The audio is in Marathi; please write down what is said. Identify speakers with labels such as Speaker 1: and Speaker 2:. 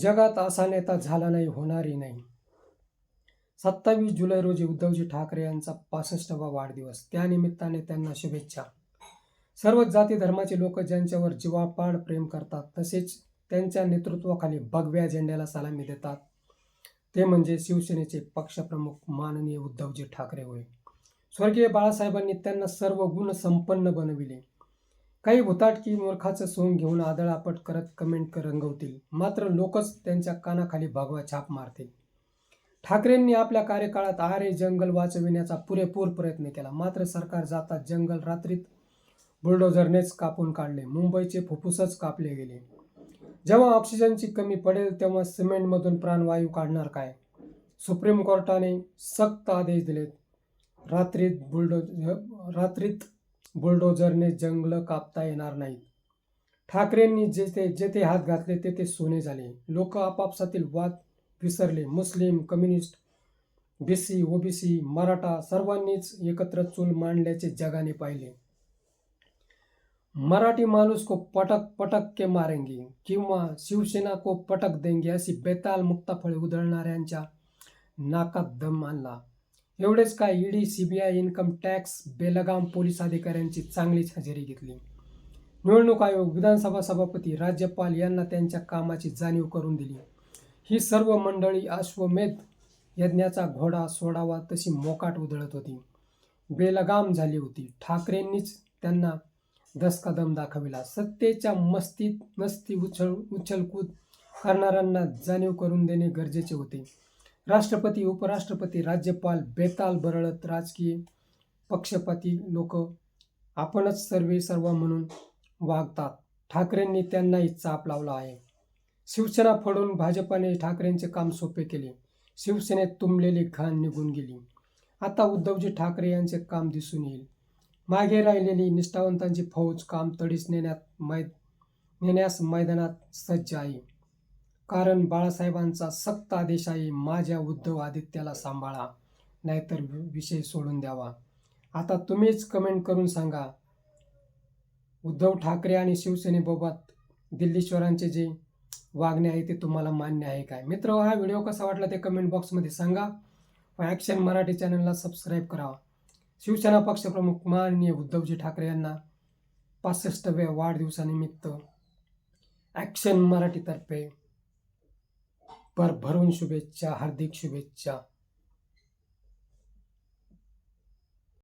Speaker 1: जगात असा नेता झाला नाही होणारही नाही. सत्तावीस जुलै रोजी उद्धवजी ठाकरे यांचा पासष्टवा वाढदिवस. त्यानिमित्ताने त्यांना शुभेच्छा. सर्व जाती धर्माचे लोक ज्यांच्यावर जीवापाड प्रेम करतात तसेच त्यांच्या नेतृत्वाखाली भगव्या झेंड्याला सलामी देतात. ते म्हणजे शिवसेनेचे पक्षप्रमुख माननीय उद्धवजी ठाकरे होय. स्वर्गीय बाळासाहेबांनी त्यांना सर्व गुण संपन्न बनविले. काही भुताटकी मूर्खाचं सोंग घेऊन आदळापट करत कमेंट कर रंगवतील. मात्र लोकच त्यांच्या कानाखाली भगवा छाप मारतील. ठाकरेंनी आपल्या कार्यकाळात आरे जंगल वाचविण्याचा पुरेपूर प्रयत्न केला. मात्र सरकार जाता जंगल रात्रीत बुलडोझरनेच कापून काढले. मुंबईचे फुफ्फुसच कापले गेले. जेव्हा ऑक्सिजनची कमी पडेल तेव्हा सिमेंटमधून प्राणवायू काढणार काय? सुप्रीम कोर्टाने सक्त आदेश दिलेत. रात्रीत बुलडो रात्रीत बुलडोझरने जंगलं कापता येणार नाहीत. ठाकरेंनी जेथे जेथे हात घातले तेथे सोने झाले. लोक आपापसातील वाद विसरले. मुस्लिम कम्युनिस्ट बीसी ओबीसी मराठा सर्वांनीच एकत्र चूल मांडल्याचे जगाने पाहिले. मराठी माणूस को पटक पटक के मारेंगे किंवा शिवसेना को पटक देंगे अशी बेताल मुक्ताफळे उधळणाऱ्यांच्या नाकात दम आणला. एवढेच काय ईडी सीबीआय इन्कम टॅक्स बेलगाम पोलीस अधिकाऱ्यांची चांगलीच हजेरी घेतली. निवडणूक आयोग विधानसभा सभापती राज्यपाल यांना त्यांच्या कामाची जाणीव करून दिली. ही सर्व मंडळी अश्वमेध यज्ञाचा घोडा सोडावा तशी मोकाट उधळत होती. बेलगाम झाली होती. ठाकरेंनीच त्यांना दसकदम दाखविला. सत्तेच्या मस्तीत मस्ती उछळ उछलकूद करणाऱ्यांना जाणीव करून देणे गरजेचे होते. राष्ट्रपती उपराष्ट्रपती राज्यपाल बेताल बरळत राजकीय पक्षपाती लोक आपणच सर्वे सर्व म्हणून वागतात. ठाकरेंनी त्यांनाही चाप लावला आहे. शिवसेना फोडून भाजपाने ठाकरेंचे काम सोपे केले. शिवसेनेत तुंबलेली घाण निघून गेली. आता उद्धवजी ठाकरे यांचे काम दिसून येईल. मागे राहिलेली निष्ठावंतांची फौज काम तडीस नेण्यात मै नेण्यास मैदानात सज्ज आहे. कारण बाळासाहेबांचा सक्त आदेश आहे माझ्या उद्धव आदित्याला सांभाळा नाहीतर विषय सोडून द्यावा. आता तुम्हीच कमेंट करून सांगा उद्धव ठाकरे आणि शिवसेनेबाबत दिल्लीश्वरांचे जे वागणे आहे ते तुम्हाला मान्य आहे काय? मित्र हा व्हिडिओ कसा वाटला ते कमेंट बॉक्समध्ये सांगा. व ॲक्शन मराठी चॅनलला सबस्क्राईब करावा शिवसेना पक्षप्रमुख माननीय उद्धवजी ठाकरे यांना पासष्टव्या वाढदिवसानिमित्त ॲक्शन मराठीतर्फे भरभरून शुभेच्छा हार्दिक शुभेच्छा।